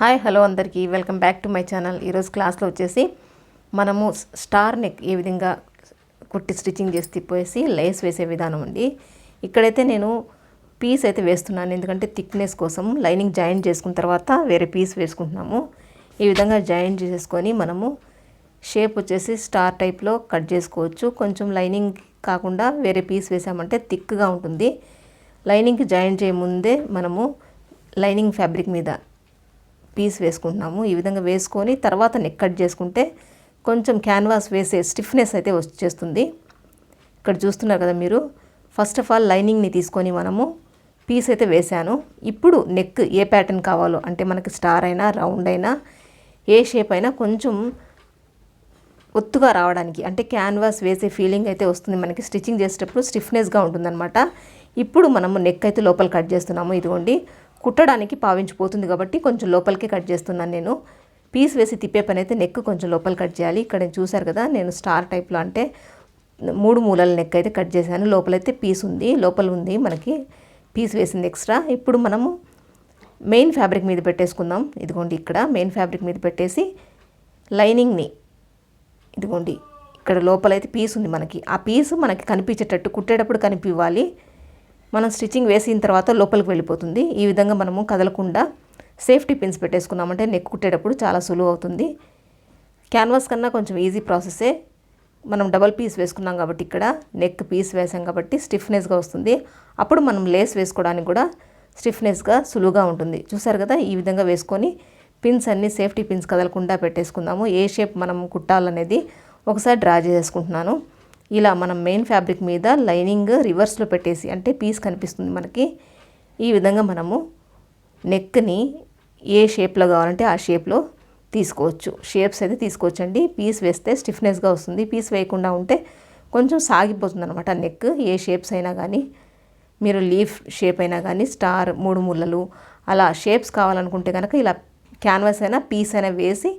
Hi hello అందరికీ. Welcome back to my channel. ఈరోజు క్లాస్లో వచ్చేసి మనము స్టార్ నెక్ ఏ విధంగా కుట్టి స్టిచ్చింగ్ చేసి తిప్పేసి లేస్ వేసే విధానం అండి. ఇక్కడైతే నేను పీస్ అయితే వేస్తున్నాను. ఎందుకంటే థిక్నెస్ కోసం లైనింగ్ జాయిన్ చేసుకున్న తర్వాత వేరే పీస్ వేసుకుంటున్నాము. ఈ విధంగా జాయిన్ చేసేసుకొని మనము షేప్ వచ్చేసి స్టార్ టైప్లో కట్ చేసుకోవచ్చు. కొంచెం లైనింగ్ కాకుండా వేరే పీస్ వేసామంటే థిక్గా ఉంటుంది. లైనింగ్కి జాయిన్ చేయముందే మనము లైనింగ్ ఫ్యాబ్రిక్ మీద పీస్ వేసుకుంటున్నాము. ఈ విధంగా వేసుకొని తర్వాత నెక్ కట్ చేసుకుంటే కొంచెం క్యాన్వాస్ వేసే స్టిఫ్నెస్ అయితే వచ్చేస్తుంది. ఇక్కడ చూస్తున్నారు కదా మీరు. ఫస్ట్ ఆఫ్ ఆల్ లైనింగ్ని తీసుకొని మనము పీస్ అయితే వేసాను ఇప్పుడు నెక్ ఏ ప్యాటర్న్ కావాలో అంటే మనకి స్టార్ అయినా రౌండ్ అయినా ఏ షేప్ అయినా కొంచెం ఒత్తుగా రావడానికి అంటే క్యాన్వాస్ వేసే ఫీలింగ్ అయితే వస్తుంది మనకి. స్టిచ్చింగ్ చేసేటప్పుడు స్టిఫ్నెస్గా ఉంటుందన్నమాట. ఇప్పుడు మనము నెక్ అయితే లోపల కట్ చేస్తున్నాము. ఇదిగోండి. కుట్టడానికి పావించిపోతుంది కాబట్టి కొంచెం లోపలికి కట్ చేస్తున్నాను నేను. పీస్ వేసి తిప్పే పని అయితే నెక్ కొంచెం లోపల కట్ చేయాలి. ఇక్కడ చూసారు కదా నేను స్టార్ టైప్లో అంటే మూడు మూలల నెక్ అయితే కట్ చేశాను. లోపలైతే పీస్ ఉంది లోపల ఉంది మనకి పీస్ వేసింది ఎక్స్ట్రా ఇప్పుడు మనము మెయిన్ ఫ్యాబ్రిక్ మీద పెట్టేసుకుందాం. ఇదిగోండి ఇక్కడ మెయిన్ ఫ్యాబ్రిక్ మీద పెట్టేసి లైనింగ్ని ఇదిగోండి ఇక్కడ లోపలైతే పీస్ ఉంది మనకి. ఆ పీస్ మనకి కనిపించేటట్టు కుట్టేటప్పుడు కనిపివ్వాలి. మనం స్టిచ్చింగ్ వేసిన తర్వాత లోపలికి వెళ్ళిపోతుంది. ఈ విధంగా మనము కదలకుండా సేఫ్టీ పిన్స్ పెట్టేసుకున్నామంటే నెక్ కుట్టేటప్పుడు చాలా సులువు అవుతుంది. క్యాన్వాస్ కన్నా కొంచెం ఈజీ ప్రాసెసే మనం డబల్ పీస్ వేసుకున్నాం కాబట్టి ఇక్కడ నెక్ పీస్ వేసాం కాబట్టి స్టిఫ్నెస్గా వస్తుంది. అప్పుడు మనం లేస్ వేసుకోవడానికి కూడా స్టిఫ్నెస్గా సులువుగా ఉంటుంది. చూసారు కదా? ఈ విధంగా వేసుకొని పిన్స్ అన్నీ సేఫ్టీ పిన్స్ కదలకుండా పెట్టేసుకుందాము. ఏ షేప్ మనం కుట్టాలనేది ఒకసారి డ్రా చేసుకుంటున్నాను ఇలా మనం మెయిన్ ఫ్యాబ్రిక్ మీద లైనింగ్ రివర్స్లో పెట్టేసి అంటే పీస్ కనిపిస్తుంది మనకి. ఈ విధంగా మనము నెక్ని ఏ షేప్లో కావాలంటే ఆ షేప్లో తీసుకోవచ్చు. షేప్స్ అయితే తీసుకోవచ్చండి. పీస్ వేస్తే స్టిఫ్నెస్గా వస్తుంది. పీస్ వేయకుండా ఉంటే కొంచెం సాగిపోతుంది అనమాట నెక్ ఏ షేప్స్ అయినా కానీ మీరు లీఫ్ షేప్ అయినా కానీ స్టార్ మూడు ముళ్ళలు అలా షేప్స్ కావాలనుకుంటే కనుక ఇలా క్యాన్వాస్ అయినా పీస్ అయినా వేసి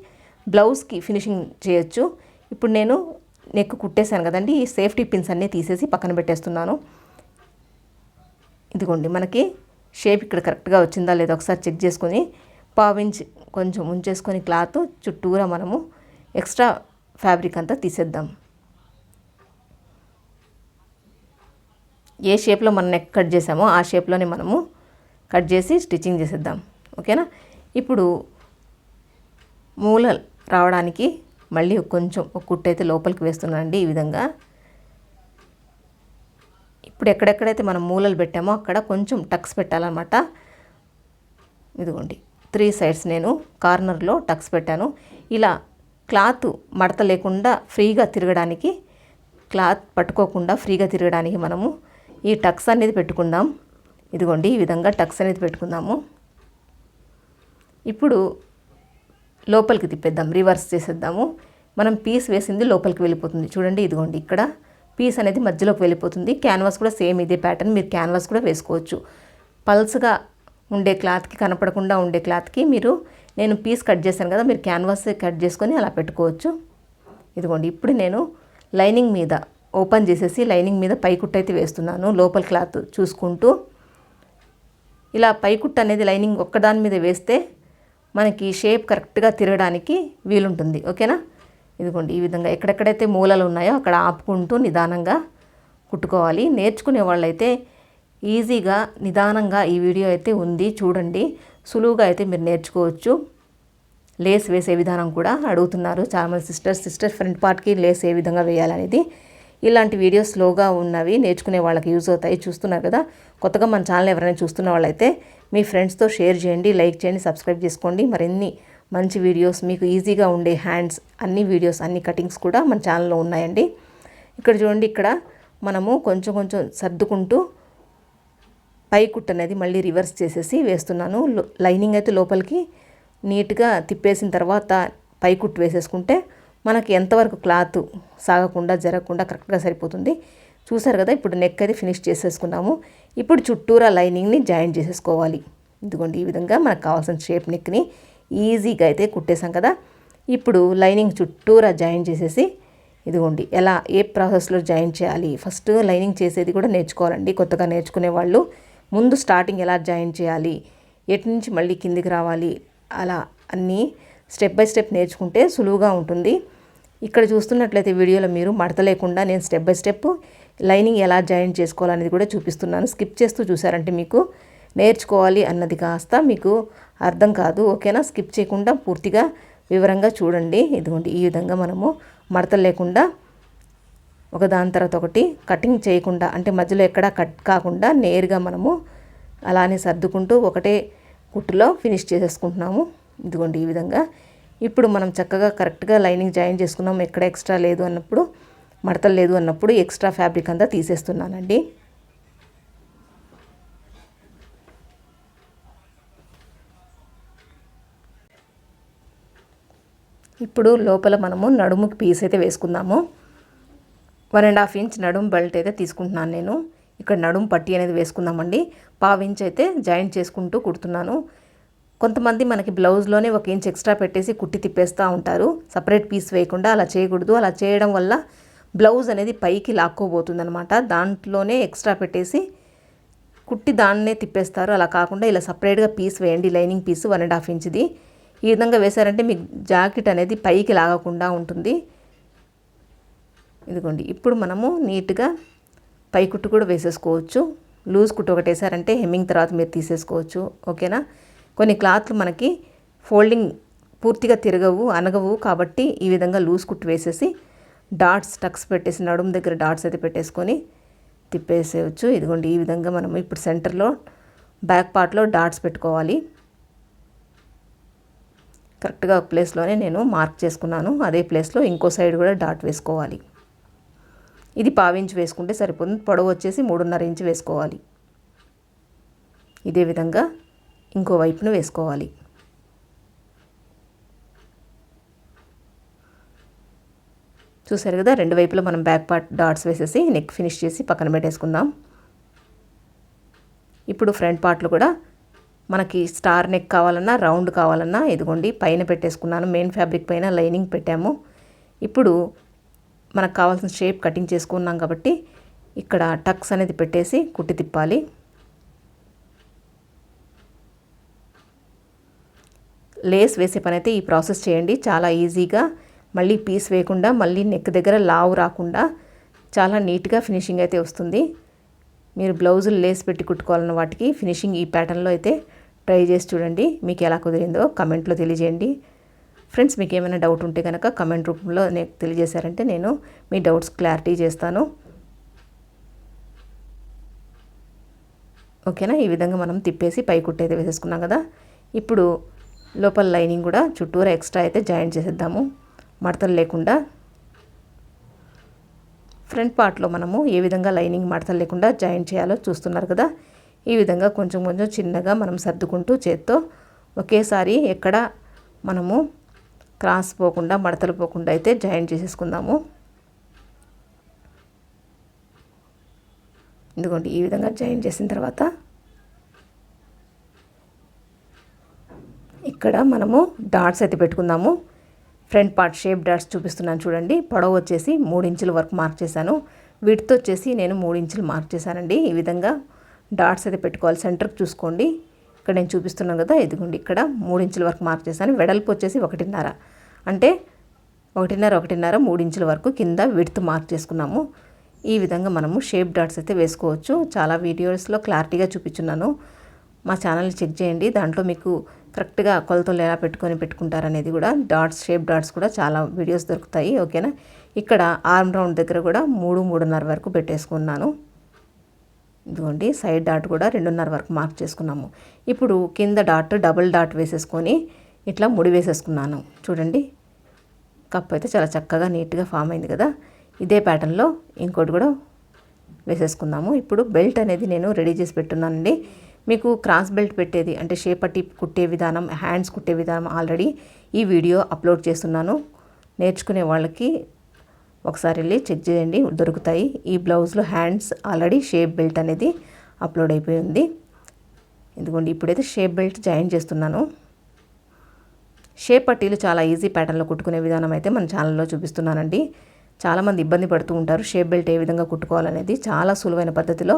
బ్లౌజ్కి ఫినిషింగ్ చేయొచ్చు. ఇప్పుడు నేను నెక్ కుట్టేశాను కదండి ఈ సేఫ్టీ పిన్స్ అన్నీ తీసేసి పక్కన పెట్టేస్తున్నాను. ఇదిగోండి మనకి షేప్ ఇక్కడ కరెక్ట్గా వచ్చిందా లేదా ఒకసారి చెక్ చేసుకొని పావించి కొంచెం ఉంచేసుకొని క్లాత్ చుట్టూరా మనము ఎక్స్ట్రా ఫ్యాబ్రిక్ అంతా తీసేద్దాం. ఏ షేప్లో మనం నెక్ కట్ చేసామో ఆ షేప్లోనే మనము కట్ చేసి స్టిచ్చింగ్ చేసేద్దాం. ఓకేనా? ఇప్పుడు మూల రావడానికి మళ్ళీ కొంచెం ఒక కుట్టు అయితే లోపలికి వేస్తున్నానండి ఈ విధంగా. ఇప్పుడు ఎక్కడెక్కడైతే మనం మూలలు పెట్టామో అక్కడ కొంచెం టక్స్ పెట్టాలన్నమాట. ఇదిగోండి త్రీ సైడ్స్ నేను కార్నర్లో టక్స్ పెట్టాను. ఇలా క్లాత్ మడత లేకుండా ఫ్రీగా తిరగడానికి క్లాత్ పట్టుకోకుండా ఫ్రీగా తిరగడానికి మనము ఈ టక్స్ అనేది పెట్టుకుందాం. ఇదిగోండి ఈ విధంగా టక్స్ అనేది పెట్టుకుందాము. ఇప్పుడు లోపలికి తిప్పేద్దాం రివర్స్ చేసేద్దాము. మనం పీస్ వేసింది లోపలికి వెళ్ళిపోతుంది. చూడండి ఇదిగోండి ఇక్కడ. పీస్ అనేది మధ్యలోకి వెళ్ళిపోతుంది. క్యాన్వాస్ కూడా సేమ్ ఇదే ప్యాటర్న్ మీరు క్యాన్వాస్ కూడా వేసుకోవచ్చు. పల్స్గా ఉండే క్లాత్కి కనపడకుండా ఉండే క్లాత్కి మీరు నేను పీస్ కట్ చేశాను కదా మీరు క్యాన్వాస్ కట్ చేసుకొని అలా పెట్టుకోవచ్చు. ఇదిగోండి ఇప్పుడు నేను లైనింగ్ మీద ఓపెన్ చేసేసి లైనింగ్ మీద పైకుట్టు అయితే వేస్తున్నాను లోపల క్లాత్ చూసుకుంటూ. ఇలా పైకుట్టు అనేది లైనింగ్ ఒక్కదాని మీద వేస్తే మనకి షేప్ కరెక్ట్గా తిరగడానికి వీలుంటుంది. ఓకేనా? ఇదిగోండి ఈ విధంగా ఎక్కడెక్కడైతే మూలలు ఉన్నాయో అక్కడ ఆపుకుంటూ నిదానంగా కుట్టుకోవాలి. నేర్చుకునే వాళ్ళైతే ఈజీగా నిదానంగా ఈ వీడియో అయితే ఉంది. చూడండి సులువుగా అయితే మీరు నేర్చుకోవచ్చు. లేస్ వేసే విధానం కూడా అడుగుతున్నారు. చాలామంది సిస్టర్స్ సిస్టర్ ఫ్రంట్ పార్ట్కి లేస్ ఏ విధంగా వేయాలనేది. ఇలాంటి వీడియోస్ స్లోగా ఉన్నవి నేర్చుకునే వాళ్ళకి యూజ్ అవుతాయి. చూస్తున్నారు కదా? కొత్తగా మన ఛానల్ ఎవరైనా చూస్తున్న వాళ్ళైతే మీ ఫ్రెండ్స్తో షేర్ చేయండి లైక్ చేయండి సబ్స్క్రైబ్ చేసుకోండి. మరిన్ని మంచి వీడియోస్ మీకు ఈజీగా ఉండే హ్యాండ్స్ అన్ని వీడియోస్ అన్ని కటింగ్స్ కూడా మన ఛానల్లో ఉన్నాయండి. ఇక్కడ చూడండి ఇక్కడ మనము కొంచెం కొంచెం సర్దుకుంటూ పై కుట్ అనేది మళ్ళీ రివర్స్ చేసేసి వేస్తున్నాను. లైనింగ్ అయితే లోపలికి నీట్గా తిప్పేసిన తర్వాత పై కుట్టు వేసేసుకుంటే మనకి ఎంతవరకు క్లాత్ సాగకుండా జరగకుండా కరెక్ట్గా సరిపోతుంది. చూసారు కదా ఇప్పుడు నెక్ అయితే ఫినిష్ చేసేసుకున్నాము. ఇప్పుడు చుట్టూరా లైనింగ్ని జాయిన్ చేసేసుకోవాలి. ఇదిగోండి ఈ విధంగా మనకు కావాల్సిన షేప్ నెక్ని ఈజీగా అయితే కుట్టేసాం కదా. ఇప్పుడు లైనింగ్ చుట్టూరా జాయిన్ చేసేసి ఇదిగోండి ఎలా ఏ ప్రాసెస్లో జాయిన్ చేయాలి? ఫస్ట్ లైనింగ్ చేసేది కూడా నేర్చుకోవాలండి కొత్తగా నేర్చుకునే వాళ్ళు. ముందు స్టార్టింగ్ ఎలా జాయిన్ చేయాలి? ఎటు నుంచి మళ్ళీ కిందికి రావాలి? అలా అన్నీ స్టెప్ బై స్టెప్ నేర్చుకుంటే సులువుగా ఉంటుంది. ఇక్కడ చూస్తున్నట్లయితే వీడియోలో మీరు మడత లేకుండా నేను స్టెప్ బై స్టెప్ లైనింగ్ ఎలా జాయిన్ చేసుకోవాలనేది కూడా చూపిస్తున్నాను. స్కిప్ చేస్తూ చూసారంటే మీకు నేర్చుకోవాలి అన్నది కాస్త మీకు అర్థం కాదు. ఓకేనా? స్కిప్ చేయకుండా పూర్తిగా వివరంగా చూడండి. ఇదిగోండి ఈ విధంగా మనము మడతలు లేకుండా ఒక దాని తర్వాత ఒకటి కటింగ్ చేయకుండా అంటే మధ్యలో ఎక్కడా కట్ కాకుండా నేరుగా మనము అలానే సర్దుకుంటూ ఒకటే కుట్టులో ఫినిష్ చేసేసుకుంటున్నాము. ఇదిగోండి ఈ విధంగా. ఇప్పుడు మనం చక్కగా కరెక్ట్గా లైనింగ్ జాయిన్ చేసుకున్నాము ఎక్కడ ఎక్స్ట్రా లేదు అన్నప్పుడు మడతలు లేదు అన్నప్పుడు ఎక్స్ట్రా ఫ్యాబ్రిక్ అంతా తీసేస్తున్నానండి. ఇప్పుడు లోపల మనము నడుముకి పీస్ అయితే వేసుకుందాము. వన్ అండ్ హాఫ్ ఇంచ్ నడుము బెల్ట్ అయితే తీసుకుంటున్నాను నేను. ఇక్కడ నడుము పట్టి అనేది వేసుకుందామండి. పావు ఇంచ్ అయితే జాయింట్ చేసుకుంటూ కుడుతున్నాను. కొంతమంది మనకి బ్లౌజ్లోనే ఒక ఇంచ్ ఎక్స్ట్రా పెట్టేసి కుట్టి తిప్పేస్తూ ఉంటారు. సపరేట్ పీస్ వేయకుండా అలా చేయకూడదు. అలా చేయడం వల్ల బ్లౌజ్ అనేది పైకి లాక్కోబోతుంది అనమాట దాంట్లోనే ఎక్స్ట్రా పెట్టేసి కుట్టి దాన్నే తిప్పేస్తారు. అలా కాకుండా ఇలా సపరేట్గా పీస్ వేయండి. Lining piece one and half ఇంచ్ది ఈ విధంగా వేశారంటే మీకు జాకెట్ అనేది పైకి లాగకుండా ఉంటుంది. ఇదిగోండి. ఇప్పుడు మనము నీట్గా పై కుట్టు కూడా వేసేసుకోవచ్చు. లూజ్ కుట్టు ఒకటి వేసారంటే హెమ్మింగ్ తర్వాత మీరు తీసేసుకోవచ్చు. ఓకేనా? కొన్ని క్లాత్లు మనకి ఫోల్డింగ్ పూర్తిగా తిరగవు అనగవు కాబట్టి ఈ విధంగా లూజ్ కుట్టు వేసేసి డాట్స్ టక్స్ పెట్టేసి నడుము దగ్గర డాట్స్ అయితే పెట్టేసుకొని తిప్పేసేయచ్చు. ఇదిగోండి ఈ విధంగా మనం ఇప్పుడు సెంటర్లో బ్యాక్ పార్ట్లో డాట్స్ పెట్టుకోవాలి. కరెక్ట్గా ఒక ప్లేస్లోనే నేను మార్క్ చేసుకున్నాను. అదే ప్లేస్లో ఇంకో సైడ్ కూడా డాట్ వేసుకోవాలి. ఇది పావించి వేసుకుంటే సరిపోతుంది. పొడవు వచ్చేసి మూడున్నర ఇంచు వేసుకోవాలి. ఇదే విధంగా ఇంకో వైపును వేసుకోవాలి. చూసారు కదా రెండు వైపులా మనం బ్యాక్ పార్ట్ డాట్స్ వేసేసి నెక్ ఫినిష్ చేసి పక్కన పెట్టేసుకుందాం. ఇప్పుడు ఫ్రంట్ పార్ట్లు కూడా మనకి స్టార్ నెక్ కావాలన్నా రౌండ్ కావాలన్నా ఇదిగోండి పైన పెట్టేసుకున్నాను మెయిన్ ఫ్యాబ్రిక్ పైన లైనింగ్ పెట్టాము. ఇప్పుడు మనకు కావాల్సిన షేప్ కటింగ్ చేసుకున్నాం కాబట్టి ఇక్కడ టక్స్ అనేది పెట్టేసి కుట్టి తిప్పాలి. లేస్ వేసే పని అయితే ఈ ప్రాసెస్ చేయండి చాలా ఈజీగా మళ్ళీ పీస్ వేయకుండా మళ్ళీ నెక్ దగ్గర లావు రాకుండా చాలా నీట్గా ఫినిషింగ్ అయితే వస్తుంది. మీరు బ్లౌజులు లేస్ పెట్టి కుట్టుకోవాలన్న వాటికి ఫినిషింగ్ ఈ ప్యాటర్న్లో అయితే ట్రై చేసి చూడండి. మీకు ఎలా కుదిరిందో కమెంట్లో తెలియజేయండి. ఫ్రెండ్స్ మీకు ఏమైనా డౌట్ ఉంటే కనుక కమెంట్ రూపంలో నేను తెలియజేశారంటే నేను మీ డౌట్స్ క్లారిటీ చేస్తాను. ఓకేనా? ఈ విధంగా మనం తిప్పేసి పై కుట్టయితే వేసేసుకున్నాం కదా. ఇప్పుడు లోపల లైనింగ్ కూడా చుట్టూరా ఎక్స్ట్రా అయితే జాయిన్ చేసేద్దాము. మడతలు లేకుండా ఫ్రంట్ పార్ట్లో మనము ఏ విధంగా లైనింగ్ మడతలు లేకుండా జాయిన్ చేయాలో చూస్తున్నారు కదా. ఈ విధంగా కొంచెం కొంచెం చిన్నగా మనం సర్దుకుంటూ చేత్తో ఒకేసారి ఎక్కడ మనము క్రాస్ పోకుండా మడతలు పోకుండా అయితే జాయిన్ చేసేసుకుందాము. ఎందుకంటే ఈ విధంగా జాయిన్ చేసిన తర్వాత ఇక్కడ మనము డాట్స్ అయితే పెట్టుకుందాము. ఫ్రంట్ పార్ట్ షేప్ డాట్స్ చూపిస్తున్నాను చూడండి. పొడవు వచ్చేసి మూడు ఇంచుల వరకు మార్క్ చేశాను. వీటితో వచ్చేసి నేను మూడించులు మార్క్ చేశానండి. ఈ విధంగా డాట్స్ అయితే పెట్టుకోవాలి. సెంటర్కి చూసుకోండి. ఇక్కడ నేను చూపిస్తున్నాను కదా ఇదిగోండి ఇక్కడ మూడు ఇంచుల వరకు మార్క్ చేశాను. వెడల్పు వచ్చేసి ఒకటిన్నర. అంటే ఒకటిన్నర ఒకటిన్నర మూడు ఇంచుల వరకు కింద విడ్త్ మార్క్ చేసుకున్నాము. ఈ విధంగా మనము షేప్ డాట్స్ అయితే వేసుకోవచ్చు. చాలా వీడియోస్లో క్లారిటీగా చూపించున్నాను. మా ఛానల్ని చెక్ చేయండి. దాంట్లో మీకు కరెక్ట్గా కొలతలు ఎలా పెట్టుకొని పెట్టుకుంటారనేది కూడా డాట్స్ షేప్ డాట్స్ కూడా చాలా వీడియోస్ దొరుకుతాయి ఓకేనా? ఇక్కడ ఆర్మ్ రౌండ్ దగ్గర కూడా మూడు మూడున్నర వరకు పెట్టేసుకున్నాను. ఇదిగోండి సైడ్ డాట్ కూడా రెండున్నర వరకు మార్క్ చేసుకున్నాము. ఇప్పుడు కింద డాట్ డబుల్ డాట్ వేసేసుకొని ఇట్లా ముడి వేసేసుకున్నాను. చూడండి కప్ అయితే చాలా చక్కగా నీట్గా ఫామ్ అయింది కదా? ఇదే ప్యాటర్న్లో ఇంకోటి కూడా వేసేసుకుందాము. ఇప్పుడు బెల్ట్ అనేది నేను రెడీ చేసి పెట్టున్నానండి. మీకు క్రాస్ బెల్ట్ పెట్టేది అంటే షేపట్టి కుట్టే విధానం హ్యాండ్స్ కుట్టే విధానం ఆల్రెడీ ఈ వీడియో అప్లోడ్ చేస్తున్నాను. నేర్చుకునే వాళ్ళకి ఒకసారి వెళ్ళి చెక్ చేయండి దొరుకుతాయి. ఈ బ్లౌజ్లో హ్యాండ్స్ ఆల్రెడీ షేప్ బెల్ట్ అనేది అప్లోడ్ అయిపోయి ఉంది. ఎందుకంటే ఇప్పుడైతే షేప్ బెల్ట్ జాయిన్ చేస్తున్నాను. షేప్ పట్టీలు చాలా ఈజీ ప్యాటర్న్లో కుట్టుకునే విధానం అయితే మన ఛానల్లో చూపిస్తున్నానండి. చాలామంది ఇబ్బంది పడుతూ ఉంటారు. షేప్ బెల్ట్ ఏ విధంగా కుట్టుకోవాలనేది చాలా సులువైన పద్ధతిలో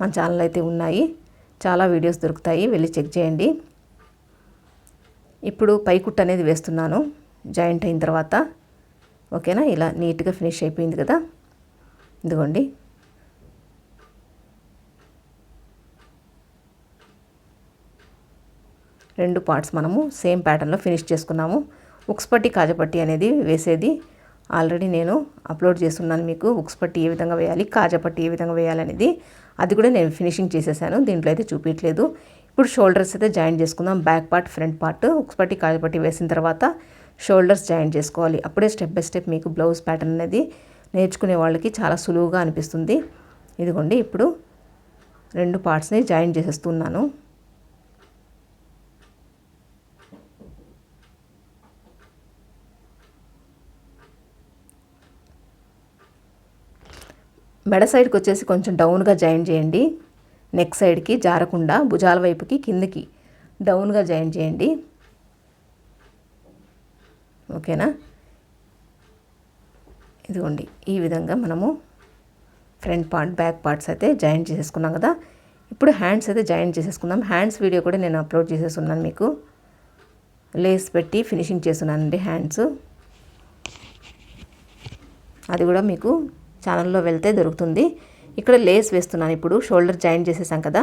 మన ఛానల్ అయితే ఉన్నాయి. చాలా వీడియోస్ దొరుకుతాయి వెళ్ళి చెక్ చేయండి. ఇప్పుడు పైకుట్టు అనేది వేస్తున్నాను జాయింట్ అయిన తర్వాత. ఓకేనా? ఇలా నీట్గా ఫినిష్ అయిపోయింది కదా? ఇదిగోండి. రెండు పార్ట్స్ మనము సేమ్ ప్యాటర్న్లో ఫినిష్ చేసుకున్నాము. ఉక్స్పట్టి కాజపట్టి అనేది వేసేది. ఆల్రెడీ నేను అప్లోడ్ చేస్తున్నాను మీకు. ఉక్స్ పట్టి ఏ విధంగా వేయాలి కాజపట్టి ఏ విధంగా వేయాలనేది. అది కూడా నేను ఫినిషింగ్ చేసేసాను దీంట్లో అయితే చూపించలేదు ఇప్పుడు షోల్డర్స్ అయితే జాయిన్ చేసుకుందాం. బ్యాక్ పార్ట్ ఫ్రంట్ పార్ట్ ఉక్స్ పట్టి కాజపట్టి వేసిన తర్వాత షోల్డర్స్ జాయిన్ చేసుకోవాలి. అప్పుడే స్టెప్ బై స్టెప్ మీకు బ్లౌజ్ ప్యాటర్న్ అనేది నేర్చుకునే వాళ్ళకి చాలా సులువుగా అనిపిస్తుంది. ఇదిగోండి ఇప్పుడు రెండు పార్ట్స్ని జాయిన్ చేసేస్తున్నాను. మెడ సైడ్కి వచ్చేసి కొంచెం డౌన్గా జాయిన్ చేయండి. నెక్ సైడ్కి జారకుండా భుజాల వైపుకి కిందకి డౌన్గా జాయిన్ చేయండి. ఓకేనా? ఇదిగోండి ఈ విధంగా మనము ఫ్రంట్ పార్ట్ బ్యాక్ పార్ట్స్ అయితే జాయిన్ చేసేసుకున్నాం కదా. ఇప్పుడు హ్యాండ్స్ అయితే జాయిన్ చేసేసుకుందాం. హ్యాండ్స్ వీడియో కూడా నేను అప్లోడ్ చేసేసున్నాను మీకు. లేస్ పెట్టి ఫినిషింగ్ చేస్తున్నానండి హ్యాండ్స్. అది కూడా మీకు ఛానల్లో వెళ్తే దొరుకుతుంది. ఇక్కడ లేస్ వేస్తున్నాను. ఇప్పుడు షోల్డర్ జాయిన్ చేసేసాం కదా.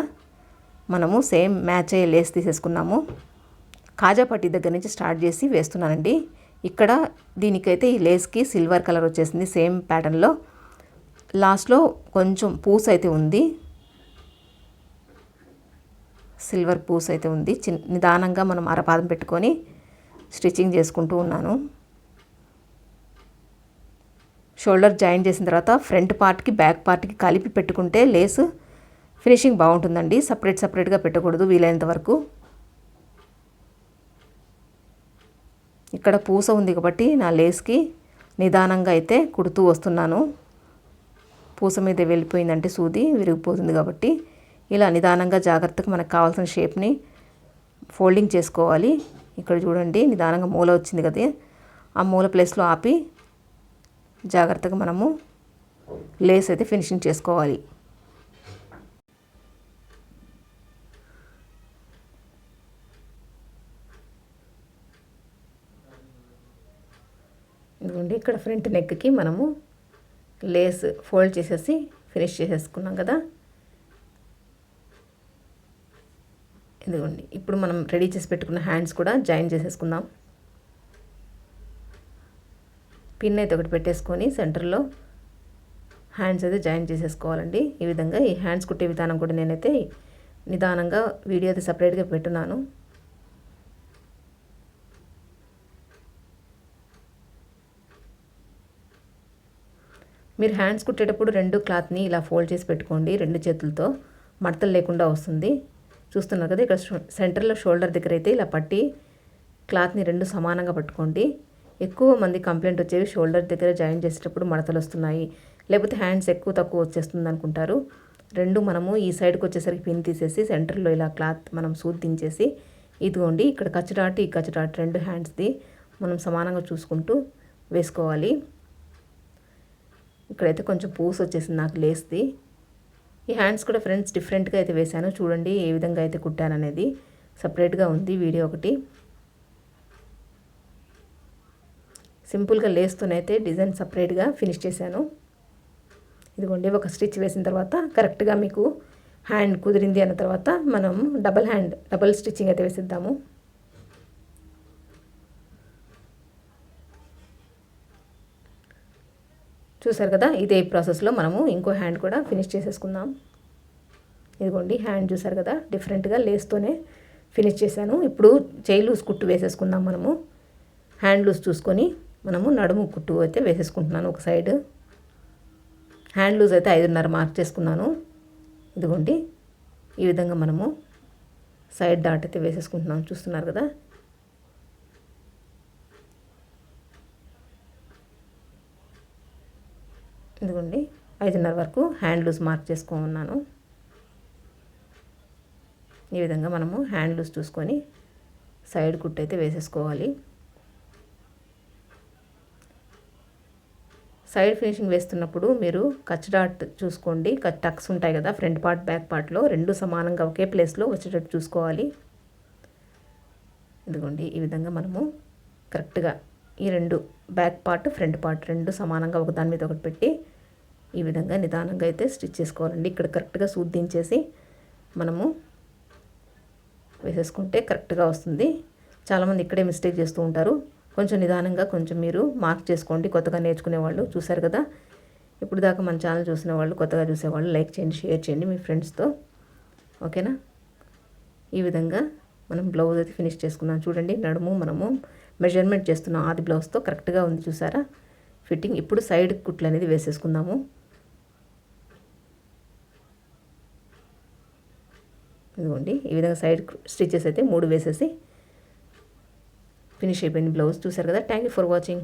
మనము సేమ్ మ్యాచ్ అయ్యే లేస్ తీసేసుకున్నాము. కాజాపట్టి దగ్గర నుంచి స్టార్ట్ చేసి వేస్తున్నానండి. ఇక్కడ దీనికైతే ఈ లేస్కి సిల్వర్ కలర్ వచ్చేసింది సేమ్ ప్యాటర్న్లో లాస్ట్లో కొంచెం పూస్ అయితే ఉంది. సిల్వర్ పూస్ అయితే ఉంది. చిన్న నిదానంగా మనం అరపాదం పెట్టుకొని స్టిచ్చింగ్ చేసుకుంటూ ఉన్నాను. షోల్డర్ జాయిన్ చేసిన తర్వాత ఫ్రంట్ పార్ట్కి బ్యాక్ పార్ట్కి కలిపి పెట్టుకుంటే లేస్ ఫినిషింగ్ బాగుంటుందండి. సపరేట్ సపరేట్గా పెట్టకూడదు వీలైనంత వరకు. ఇక్కడ పూస ఉంది కాబట్టి నా లేస్కి నిదానంగా అయితే కుడుతూ వస్తున్నాను. పూస మీద వెళ్ళిపోయిందంటే సూది విరిగిపోతుంది కాబట్టి ఇలా నిదానంగా జాగ్రత్తగా మనకు కావాల్సిన షేప్ని ఫోల్డింగ్ చేసుకోవాలి. ఇక్కడ చూడండి నిదానంగా మూల వచ్చింది కదా. ఆ మూల ప్లేస్లో ఆపి జాగ్రత్తగా మనము లేస్ అయితే ఫినిషింగ్ చేసుకోవాలి. ఇదిగోండి ఇక్కడ ఫ్రంట్ నెక్కి మనము లేస్ ఫోల్డ్ చేసేసి ఫినిష్ చేసేసుకున్నాం కదా. ఇదిగోండి ఇప్పుడు మనం రెడీ చేసి పెట్టుకున్న హ్యాండ్స్ కూడా జాయిన్ చేసేసుకుందాం. పిన్ అయితే ఒకటి పెట్టేసుకొని సెంటర్లో హ్యాండ్స్ అయితే జాయిన్ చేసేసుకోవాలండి. ఈ విధంగా ఈ హ్యాండ్స్ కుట్టే విధానం కూడా నేనైతే నిదానంగా వీడియో అయితే సపరేట్గా పెట్టున్నాను. మీరు హ్యాండ్స్ కుట్టేటప్పుడు రెండు క్లాత్ని ఇలా ఫోల్డ్ చేసి పెట్టుకోండి. రెండు చేతులతో మడతలు లేకుండా వస్తుంది. చూస్తున్నారు కదా ఇక్కడ సెంటర్లో షోల్డర్ దగ్గర అయితే ఇలా పట్టి క్లాత్ని రెండు సమానంగా పట్టుకోండి. ఎక్కువ మంది కంప్లైంట్ వచ్చేవి షోల్డర్ దగ్గర జాయిన్ చేసేటప్పుడు మడతలు వస్తున్నాయి. లేకపోతే హ్యాండ్స్ ఎక్కువ తక్కువ వచ్చేస్తుంది అనుకుంటారు. రెండు మనము ఈ సైడ్కి వచ్చేసరికి పిన్ తీసేసి సెంటర్లో ఇలా క్లాత్ మనం సూదించేసి దించేసి ఇదిగోండి ఇక్కడ కచ్చడాట్ ఈ కచ్చడాట్ రెండు హ్యాండ్స్ది మనం సమానంగా చూసుకుంటూ వేసుకోవాలి. ఇక్కడైతే కొంచెం పూస్ వచ్చేసింది నాకు లేస్ది. ఈ హ్యాండ్స్ కూడా ఫ్రెండ్స్ డిఫరెంట్గా అయితే వేశాను. చూడండి ఏ విధంగా అయితే కుట్టాను అనేది సపరేట్గా ఉంది వీడియో ఒకటి. సింపుల్గా లేస్తూనైతే డిజైన్ సపరేట్గా ఫినిష్ చేశాను. ఇదిగోండి ఒక స్టిచ్ వేసిన తర్వాత కరెక్ట్గా మీకు హ్యాండ్ కుదిరింది అన్న తర్వాత మనం డబల్ హ్యాండ్ డబల్ స్టిచ్చింగ్ అయితే వేసిద్దాము. చూసారు కదా ఇదే ప్రాసెస్లో మనము ఇంకో హ్యాండ్ కూడా ఫినిష్ చేసేసుకుందాం. ఇదిగోండి హ్యాండ్ చూసారు కదా డిఫరెంట్గా లేస్తూనే ఫినిష్ చేశాను. ఇప్పుడు చేయి లూజ్ కుట్టు వేసేసుకుందాం మనము. హ్యాండ్ లూజ్ చూసుకొని మనము నడుము కుట్టు అయితే వేసేసుకుంటున్నాను ఒక సైడ్ హ్యాండ్ లూజ్ అయితే ఐదున్నర మార్క్ చేసుకున్నాను. ఇదిగోండి ఈ విధంగా మనము సైడ్ డాట్ అయితే వేసేసుకుంటున్నాం చూస్తున్నారు కదా? ఇదిగోండి ఐదున్నర వరకు హ్యాండ్ లూజ్ మార్క్ చేసుకున్నాను ఈ విధంగా మనము హ్యాండ్ లూజ్ చూసుకొని సైడ్ కుట్టు అయితే వేసేసుకోవాలి. సైడ్ ఫినిషింగ్ వేస్తున్నప్పుడు మీరు కచ్ డాట్ చూసుకోండి. టక్స్ ఉంటాయి కదా ఫ్రంట్ పార్ట్ బ్యాక్ పార్ట్లో రెండు సమానంగా ఒకే ప్లేస్లో వచ్చేటట్టు చూసుకోవాలి. ఇదిగోండి ఈ విధంగా మనము కరెక్ట్గా ఈ రెండు బ్యాక్ పార్ట్ ఫ్రంట్ పార్ట్ రెండు సమానంగా ఒక దాని మీద ఒకటి పెట్టి ఈ విధంగా నిదానంగా అయితే స్టిచ్ చేసుకోవాలండి. ఇక్కడ కరెక్ట్గా శుద్ధించేసి మనము వేసేసుకుంటే కరెక్ట్గా వస్తుంది. చాలామంది ఇక్కడే మిస్టేక్ చేస్తూ ఉంటారు. కొంచెం నిదానంగా కొంచెం మీరు మార్క్ చేసుకోండి. కొత్తగా నేర్చుకునే వాళ్ళు చూసారు కదా? ఇప్పుడు దాకా మన ఛానల్ చూసిన వాళ్ళు కొత్తగా చూసేవాళ్ళు లైక్ చేయండి షేర్ చేయండి మీ ఫ్రెండ్స్తో. ఓకేనా? ఈ విధంగా మనం బ్లౌజ్ అయితే ఫినిష్ చేసుకున్నాం. చూడండి నడుము మనము మెజర్మెంట్ చేస్తున్నాం ఆది బ్లౌజ్తో కరెక్ట్గా ఉంది చూసారా? ఫిట్టింగ్ ఇప్పుడు సైడ్ కుట్లు అనేది వేసేసుకుందాము. ఇదిగోండి ఈ విధంగా సైడ్ స్టిచెస్ అయితే మూడు వేసేసి ఫినిష్ అయిపోయింది బ్లౌజ్. చూసారు కదా? Thank you for watching